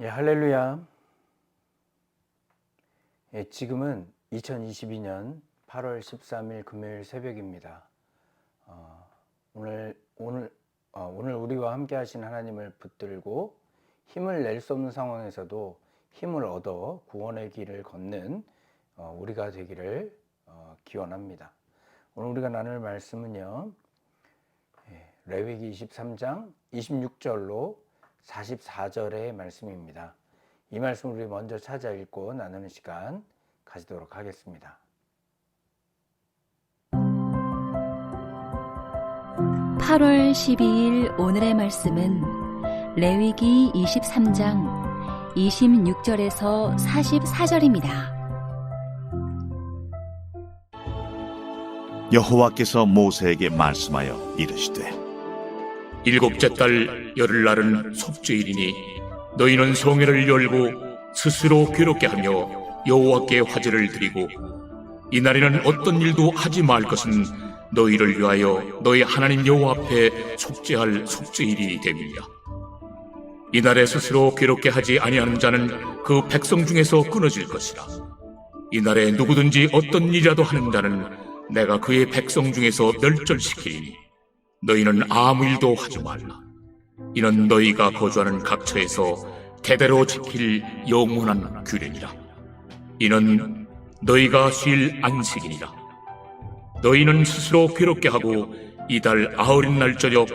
예, 할렐루야. 예, 지금은 2022년 8월 13일 금요일 새벽입니다. 어, 오늘 오늘 어, 오늘 우리와 함께 하신 하나님을 붙들고 힘을 낼 수 없는 상황에서도 힘을 얻어 구원의 길을 걷는 어, 우리가 되기를 어, 기원합니다. 오늘 우리가 나눌 말씀은요. 예, 레위기 23장 26절로 44절의 말씀입니다. 이 말씀 우리 먼저 찾아 읽고 나누는 시간 가지도록 하겠습니다. 8월 12일 오늘의 말씀은 레위기 23장 26절에서 44절입니다. 여호와께서 모세에게 말씀하여 이르시되 일곱째 달 열흘날은 속죄일이니 너희는 성회를 열고 스스로 괴롭게 하며 여호와께 화제를 드리고 이날에는 어떤 일도 하지 말 것은 너희를 위하여 너희 하나님 여호와 앞에 속죄할 속죄일이 됨이니라. 이날에 스스로 괴롭게 하지 아니하는 자는 그 백성 중에서 끊어질 것이라. 이날에 누구든지 어떤 일이라도 하는 자는 내가 그의 백성 중에서 멸절시키리니 너희는 아무 일도 하지 말라. 이는 너희가 거주하는 각처에서 대대로 지킬 영원한 규례니라. 이는 너희가 쉴 안식이니라. 너희는 스스로 괴롭게 하고 이달 아흔 날 저녁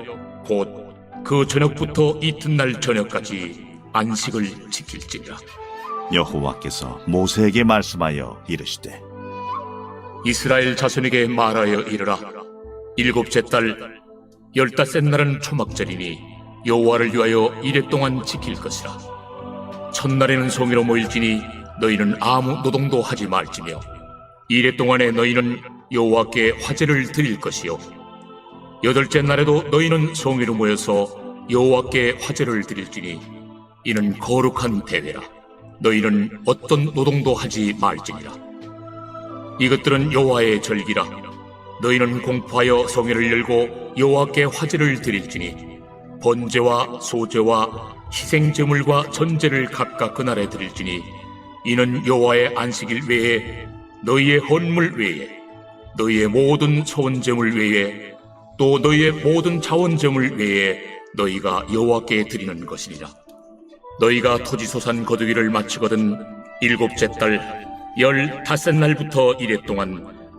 곧 그 저녁부터 이튿날 저녁까지 안식을 지킬지니라. 여호와께서 모세에게 말씀하여 이르시되 이스라엘 자손에게 말하여 이르라. 일곱째 달 열다섯 날은 초막절이니 여호와를 위하여 이래 동안 지킬 것이라. 첫날에는 성회로 모일지니 너희는 아무 노동도 하지 말지며 이래 동안에 너희는 여호와께 화제를 드릴 것이요. 여덟째 날에도 너희는 성회로 모여서 여호와께 화제를 드릴지니 이는 거룩한 대회라. 너희는 어떤 노동도 하지 말지니라. 이것들은 여호와의 절기라. 너희는 공포하여 성회를 열고 여호와께 화제를 드릴지니 번제와 소제와 희생 제물과 전제를 각각 그날에 드릴지니 이는 여호와의 안식일 외에 너희의 헌물 외에 너희의 모든 소원 제물 외에 또 너희의 모든 자원 제물 외에 너희가 여호와께 드리는 것이니라. 너희가 토지소산 거두기를 마치거든 일곱째 달 열다섯 날부터 이래 동안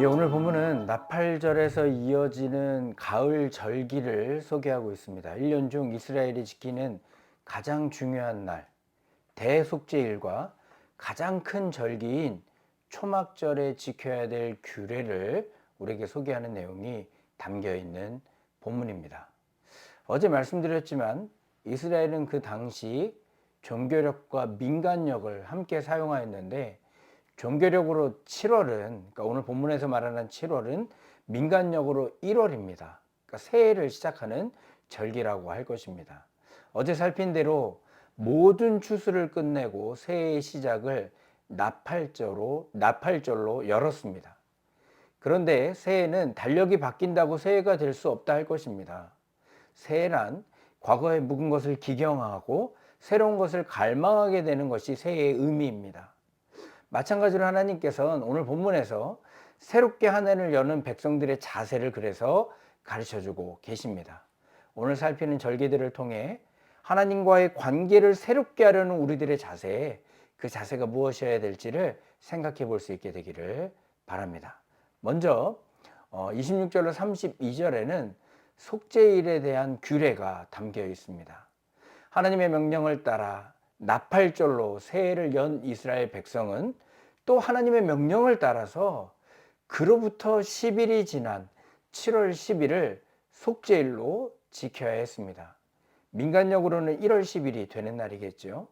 예, 오늘 본문은 나팔절에서 이어지는 가을 절기를 소개하고 있습니다. 1년 중 이스라엘이 지키는 가장 중요한 날, 대속죄일과 가장 큰 절기인 초막절에 지켜야 될 규례를 우리에게 소개하는 내용이 담겨 있는 본문입니다. 어제 말씀드렸지만 이스라엘은 그 당시 종교력과 민간력을 함께 사용하였는데 종교력으로 7월은 그러니까 오늘 본문에서 말하는 7월은 민간력으로 1월입니다. 그러니까 새해를 시작하는 절기라고 할 것입니다. 어제 살핀 대로 모든 추수를 끝내고 새해의 시작을 나팔절로 나팔절로 열었습니다. 그런데 새해는 달력이 바뀐다고 새해가 될 수 없다 할 것입니다. 새해란 과거에 묵은 것을 기경하고 새로운 것을 갈망하게 되는 것이 새해의 의미입니다. 마찬가지로 하나님께서는 오늘 본문에서 새롭게 한 해를 여는 백성들의 자세를 그래서 가르쳐 주고 계십니다. 오늘 살피는 절기들을 통해 하나님과의 관계를 새롭게 하려는 우리들의 자세, 그 자세가 무엇이어야 될지를 생각해 볼 수 있게 되기를 바랍니다. 먼저 26절로 32절에는 속죄일에 대한 규례가 담겨 있습니다. 하나님의 명령을 따라 나팔절로 새해를 연 이스라엘 백성은 또 하나님의 명령을 따라서 그로부터 10일이 지난 7월 10일을 속죄일로 지켜야 했습니다. 민간력으로는 1월 10일이 되는 날이겠죠.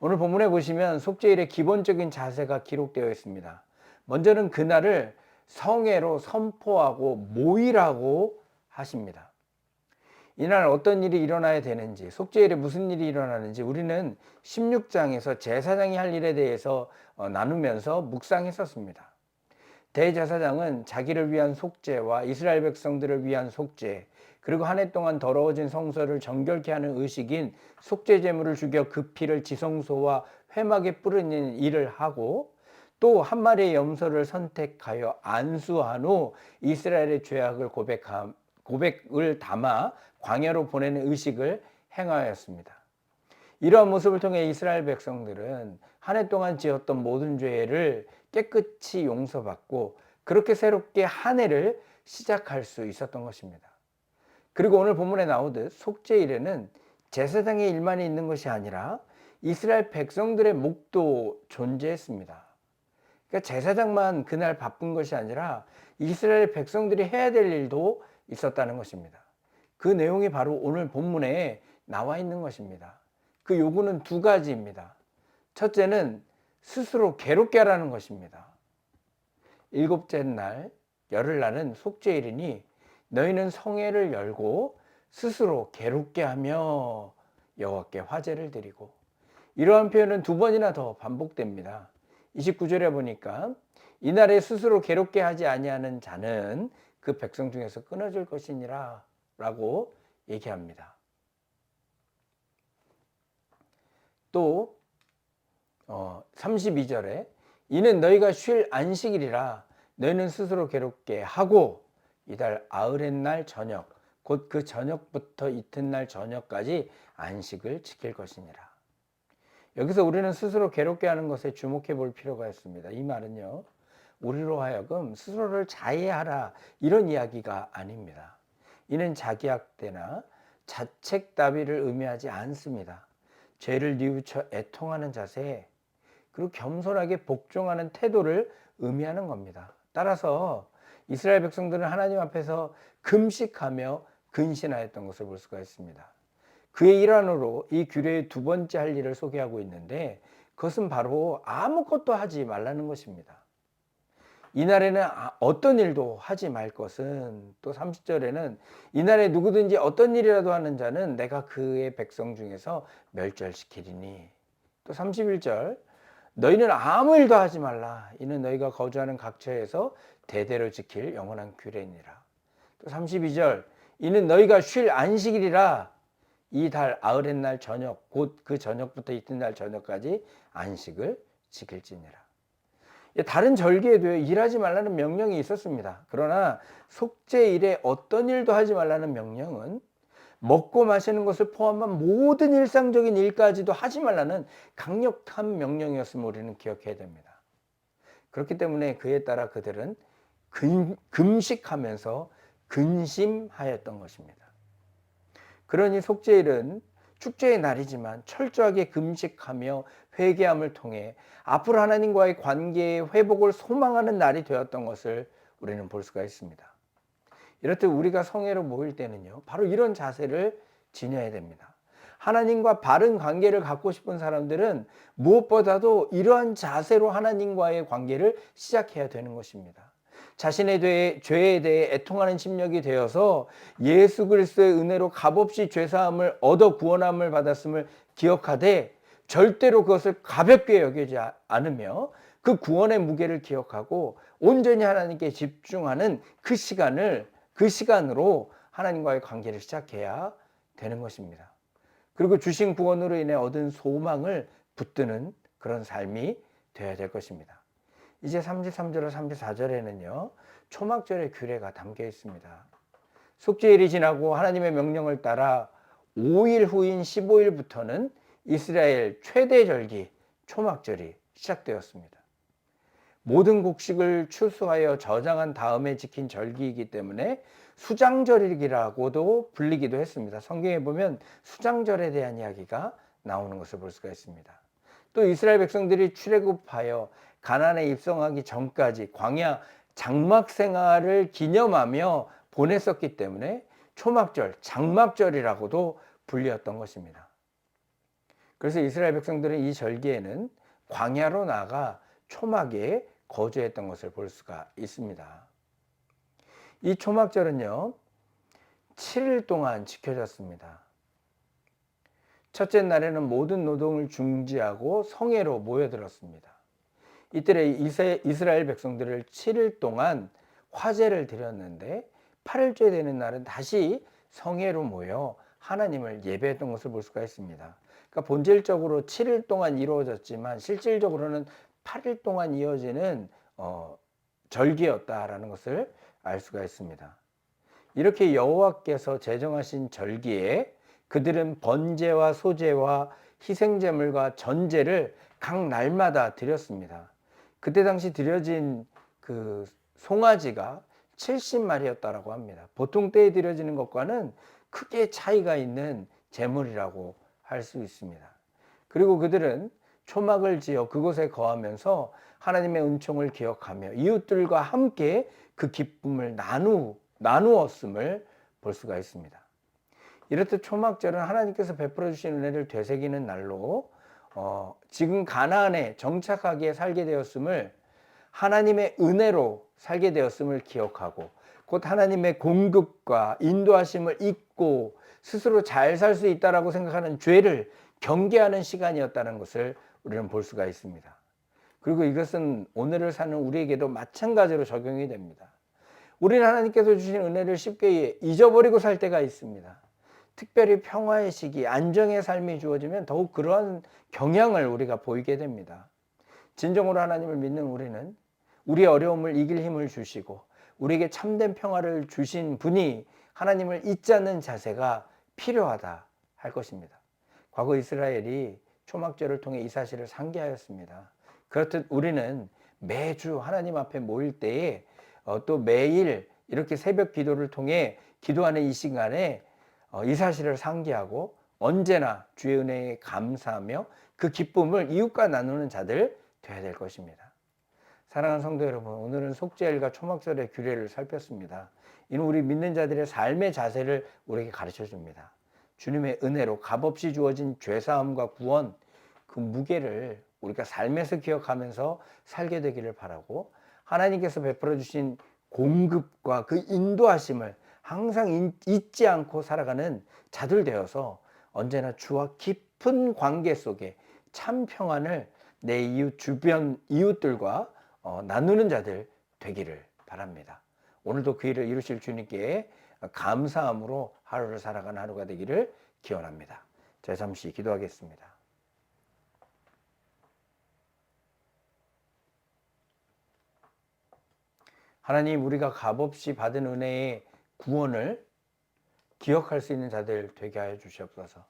오늘 본문에 보시면 속죄일의 기본적인 자세가 기록되어 있습니다. 먼저는 그날을 성회로 선포하고 모이라고 하십니다. 이날 어떤 일이 일어나야 되는지, 속죄일에 무슨 일이 일어나는지 우리는 16장에서 제사장이 할 일에 대해서 어, 나누면서 묵상했었습니다. 대제사장은 자기를 위한 속죄와 이스라엘 백성들을 위한 속죄, 그리고 한 해 동안 더러워진 성소를 정결케 하는 의식인 속죄 제물을 죽여 그 피를 지성소와 회막에 뿌리는 일을 하고 또 한 마리의 염소를 선택하여 안수한 후 이스라엘의 죄악을 고백함, 고백을 담아 광야로 보내는 의식을 행하였습니다. 이러한 모습을 통해 이스라엘 백성들은 한 해 동안 지었던 모든 죄를 깨끗이 용서받고 그렇게 새롭게 한 해를 시작할 수 있었던 것입니다. 그리고 오늘 본문에 나오듯 속죄일에는 제사장의 일만이 있는 것이 아니라 이스라엘 백성들의 목도 존재했습니다. 그러니까 제사장만 그날 바쁜 것이 아니라 이스라엘 백성들이 해야 될 일도 있었다는 것입니다. 그 내용이 바로 오늘 본문에 나와 있는 것입니다. 그 요구는 두 가지입니다. 첫째는 스스로 괴롭게 하라는 것입니다. 일곱째 날, 열흘날은 속죄일이니 너희는 성회를 열고 스스로 괴롭게 하며 여호와께 화제를 드리고 이러한 표현은 두 번이나 더 반복됩니다. 29절에 보니까 이날에 스스로 괴롭게 하지 아니하는 자는 그 백성 중에서 끊어질 것이니라 라고 얘기합니다. 또 어, 32절에 이는 너희가 쉴 안식일이라 너희는 스스로 괴롭게 하고 이달 아흐렛 날 저녁 곧 그 저녁부터 이튿날 저녁까지 안식을 지킬 것이니라. 여기서 우리는 스스로 괴롭게 하는 것에 주목해 볼 필요가 있습니다. 이 말은요. 우리로 하여금 스스로를 자해하라 이런 이야기가 아닙니다. 이는 자기학대나 자책 다비를 의미하지 않습니다. 죄를 뉘우쳐 애통하는 자세 그리고 겸손하게 복종하는 태도를 의미하는 겁니다. 따라서 이스라엘 백성들은 하나님 앞에서 금식하며 근신하였던 것을 볼 수가 있습니다. 그의 일환으로 이 규례의 두 번째 할 일을 소개하고 있는데 그것은 바로 아무것도 하지 말라는 것입니다. 이날에는 아- 어떤 일도 하지 말 것은 또 30절에는 이날에 누구든지 어떤 일이라도 하는 자는 내가 그의 백성 중에서 멸절시키리니. 또 31절 너희는 아무 일도 하지 말라. 이는 너희가 거주하는 각처에서 대대로 지킬 영원한 규례니라. 또 32절 이는 너희가 쉴 안식일이라. 이 달 아흐렛 날 저녁 곧 그 저녁부터 이튿날 저녁까지 안식을 지킬지니라. 예, 다른 절기에도 일하지 말라는 명령이 있었습니다. 그러나 속죄일에 어떤 일도 하지 말라는 명령은 먹고 마시는 것을 포함한 모든 일상적인 일까지도 하지 말라는 강력한 명령이었음을 우리는 기억해야 됩니다. 그렇기 때문에 그에 따라 그들은 금, 금식하면서 근심하였던 것입니다. 그러니 속죄일은 축제의 날이지만 철저하게 금식하며 회개함을 통해 앞으로 하나님과의 관계의 회복을 소망하는 날이 되었던 것을 우리는 볼 수가 있습니다. 이렇듯 우리가 성회로 모일 때는요, 바로 이런 자세를 지녀야 됩니다. 하나님과 바른 관계를 갖고 싶은 사람들은 무엇보다도 이러한 자세로 하나님과의 관계를 시작해야 되는 것입니다. 자신에 대해 죄에 대해 애통하는 심령이 되어서 예수 그리스도의 은혜로 값없이 죄 사함을 얻어 구원함을 받았음을 기억하되 절대로 그것을 가볍게 여기지 않으며 그 구원의 무게를 기억하고 온전히 하나님께 집중하는 그 시간을 그 시간으로 하나님과의 관계를 시작해야 되는 것입니다. 그리고 주신 구원으로 인해 얻은 소망을 붙드는 그런 삶이 되어야 될 것입니다. 이제 33절과 34절에는요, 초막절의 규례가 담겨 있습니다. 속죄일이 지나고 하나님의 명령을 따라 5일 후인 15일부터는 이스라엘 최대 절기 초막절이 시작되었습니다. 모든 곡식을 추수하여 저장한 다음에 지킨 절기이기 때문에 수장절이라고도 불리기도 했습니다. 성경에 보면 수장절에 대한 이야기가 나오는 것을 볼 수가 있습니다. 또 이스라엘 백성들이 출애굽하여 가나안에 입성하기 전까지 광야 장막 생활을 기념하며 보냈었기 때문에 초막절, 장막절이라고도 불리었던 것입니다. 그래서 이스라엘 백성들은 이 절기에는 광야로 나가 초막에 거주했던 것을 볼 수가 있습니다. 이 초막절은요, 7일 동안 지켜졌습니다. 첫째 날에는 모든 노동을 중지하고 성회로 모여들었습니다. 이때 이스라엘 백성들을 7일 동안 화제를 드렸는데 8일째 되는 날은 다시 성회로 모여 하나님을 예배했던 것을 볼 수가 있습니다. 그러니까 본질적으로 7일 동안 이루어졌지만 실질적으로는 8일 동안 이어지는 어, 절기였다라는 것을 알 수가 있습니다. 이렇게 여호와께서 제정하신 절기에 그들은 번제와 소제와 희생제물과 전제를 각 날마다 드렸습니다. 그때 당시 드려진 그 송아지가 70마리였다라고 합니다. 보통 때에 드려지는 것과는 크게 차이가 있는 제물이라고 할 수 있습니다. 그리고 그들은 초막을 지어 그곳에 거하면서 하나님의 은총을 기억하며 이웃들과 함께 그 기쁨을 나누, 나누었음을 볼 수가 있습니다. 이렇듯 초막절은 하나님께서 베풀어 주신 은혜를 되새기는 날로 어, 지금 가나안에 정착하게 살게 되었음을 하나님의 은혜로 살게 되었음을 기억하고 곧 하나님의 공급과 인도하심을 잊고 스스로 잘 살 수 있다라고 생각하는 죄를 경계하는 시간이었다는 것을 우리는 볼 수가 있습니다. 그리고 이것은 오늘을 사는 우리에게도 마찬가지로 적용이 됩니다. 우리는 하나님께서 주신 은혜를 쉽게 잊어버리고 살 때가 있습니다. 특별히 평화의 시기, 안정의 삶이 주어지면 더욱 그러한 경향을 우리가 보이게 됩니다. 진정으로 하나님을 믿는 우리는 우리의 어려움을 이길 힘을 주시고 우리에게 참된 평화를 주신 분이 하나님을 잊지 않는 자세가 필요하다 할 것입니다. 과거 이스라엘이 초막절을 통해 이 사실을 상기하였습니다. 그렇듯 우리는 매주 하나님 앞에 모일 때에 어, 또 매일 이렇게 새벽 기도를 통해 기도하는 이 시간에 어, 이 사실을 상기하고 언제나 주의 은혜에 감사하며 그 기쁨을 이웃과 나누는 자들 되어야 될 것입니다. 사랑하는 성도 여러분, 오늘은 속죄일과 초막절의 규례를 살폈습니다. 이는 우리 믿는 자들의 삶의 자세를 우리에게 가르쳐 줍니다. 주님의 은혜로 값없이 주어진 죄사함과 구원, 그 무게를 우리가 삶에서 기억하면서 살게 되기를 바라고 하나님께서 베풀어 주신 공급과 그 인도하심을 항상 잊지 않고 살아가는 자들 되어서 언제나 주와 깊은 관계 속에 참 평안을 내 이웃 주변 이웃들과 어, 나누는 자들 되기를 바랍니다. 오늘도 그 일을 이루실 주님께 감사함으로 하루를 살아가는 하루가 되기를 기원합니다. 자, 잠시 기도하겠습니다. 하나님, 우리가 값없이 받은 은혜의 구원을 기억할 수 있는 자들 되게 하여 주시옵소서.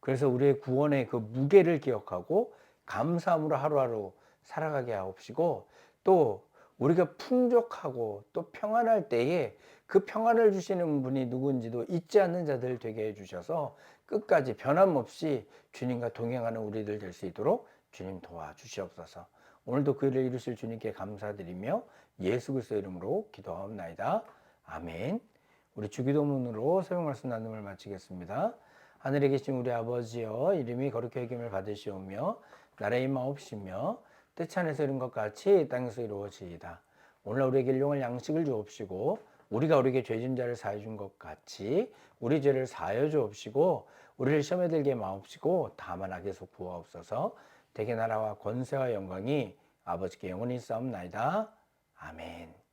그래서 우리의 구원의 그 무게를 기억하고 감사함으로 하루하루 살아가게 하옵시고 또 우리가 풍족하고 또 평안할 때에 그 평안을 주시는 분이 누군지도 잊지 않는 자들 되게 해 주셔서 끝까지 변함없이 주님과 동행하는 우리들 될 수 있도록 주님 도와주시옵소서. 오늘도 그 일을 이루실 주님께 감사드리며 예수 그리스도 이름으로 기도하옵나이다. 아멘. 우리 주기도문으로 새벽 말씀 나눔을 마치겠습니다. 하늘에 계신 우리 아버지여 이름이 거룩히 여김을 받으시오며 나라의 임하옵시며 뜻 안에서 이룬 것 같이 땅에서 이루어지이다. 오늘 우리에게 일용할 양식을 주옵시고 우리가 우리에게 죄진 자를 사해 준 것 같이 우리 죄를 사하여 주옵시고 우리를 시험에 들게 마옵시고 다만 악에서 구하옵소서 대개 나라와 권세와 영광이 아버지께 영원히 싸움나이다. 아멘.